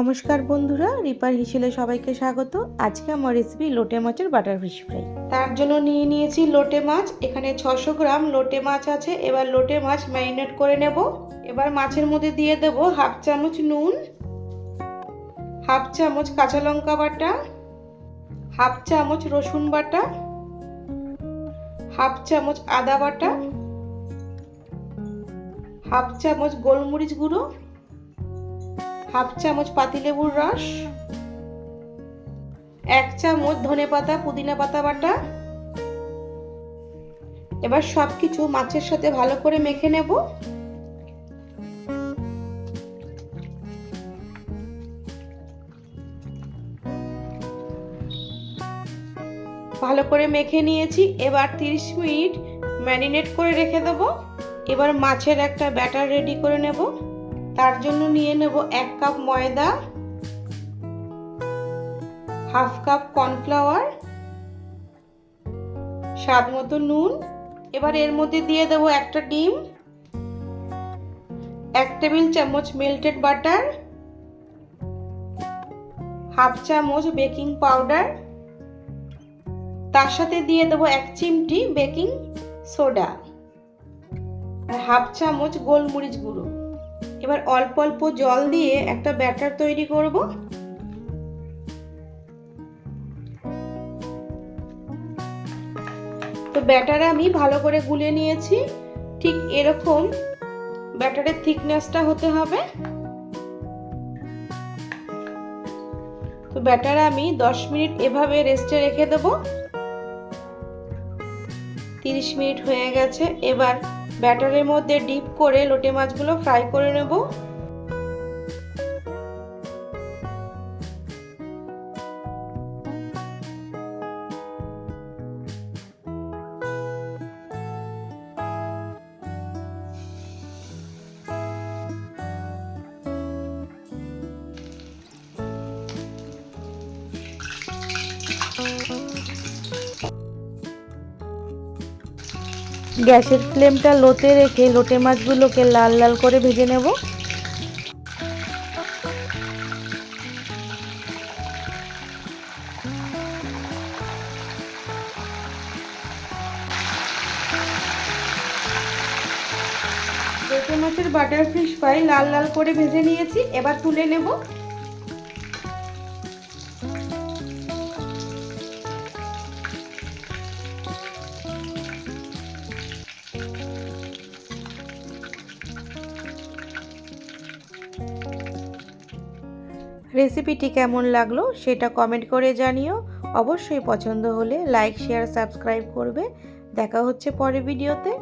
নমস্কার বন্ধুরা, রিপার হিসেলে সবাইকে স্বাগত। আজকে আমার রেসিপি লোটে মাছের বাটার ফিশ ফ্রাই তার জন্য নিয়ে নিয়েছি লোটে মাছ, এখানে ছশো গ্রাম লোটে মাছ আছে, এবার লোটে মাছ ম্যারিনেট করে নেব। এবার মাছের মধ্যে দিয়ে দেব হাফ চামচ নুন, হাফ চামচ কাঁচা লঙ্কা বাটা, হাফ চামচ রসুন বাটা, হাফ চামচ আদা বাটা, হাফ চামচ গোলমরিচ গুঁড়ো হাফ চামচ পাতিলেবুর রস, এক চামচ ধনে পাতা, পুদিনা পাতা বাটা। এবার সব কিছু মাছের সাথে ভালো করে মেখে নেব। ভালো করে মেখে নিয়েছি। এবার 30 মিনিট ম্যারিনেট করে রেখে দেবো। এবার মাছের একটা ব্যাটার রেডি করে নেব। তার জন্য নিয়ে নেব এক কাপ ময়দা, হাফ কাপ কর্নফ্লাওয়ার, স্বাদ মতো নুন। এবার এর মধ্যে দিয়ে দেব একটা ডিম, এক টেবিল চামচ মেল্টেড বাটার হাফ চামচ বেকিং পাউডার তার সাথে দিয়ে দেবো এক চিমটি বেকিং সোডা আর হাফ চামচ গোলমরিচ গুঁড়ো। এবার অল্প অল্প জল দিয়ে একটা ব্যাটার তৈরি করব। তো ব্যাটার আমি ভালো করে গুলে নিয়েছি। ঠিক এরকম ব্যাটারের থিকনেসটা হতে হবে। তো ব্যাটার আমি 10 মিনিট এভাবে রেস্টে রেখে দেব। 30 মিনিট হয়ে গেছে। এবার ব্যাটারের মধ্যে ডিপ করে লোটে মাছগুলো ফ্রাই করে নেব। গ্যাসের ফ্লেমটা লোতে রেখে লোটে মাছগুলোকে লাল লাল করে ভেজে নেব। লোটে মাছের বাটার ফিশ ফ্রাই লাল লাল করে ভেজে নিয়েছি, এবার তুলে নেব। রেসিপিটি কেমন লাগল সেটা কমেন্ট করে জানিও। অবশ্যই পছন্দ হলে লাইক শেয়ার সাবস্ক্রাইব করবে। দেখা হচ্ছে পরের ভিডিওতে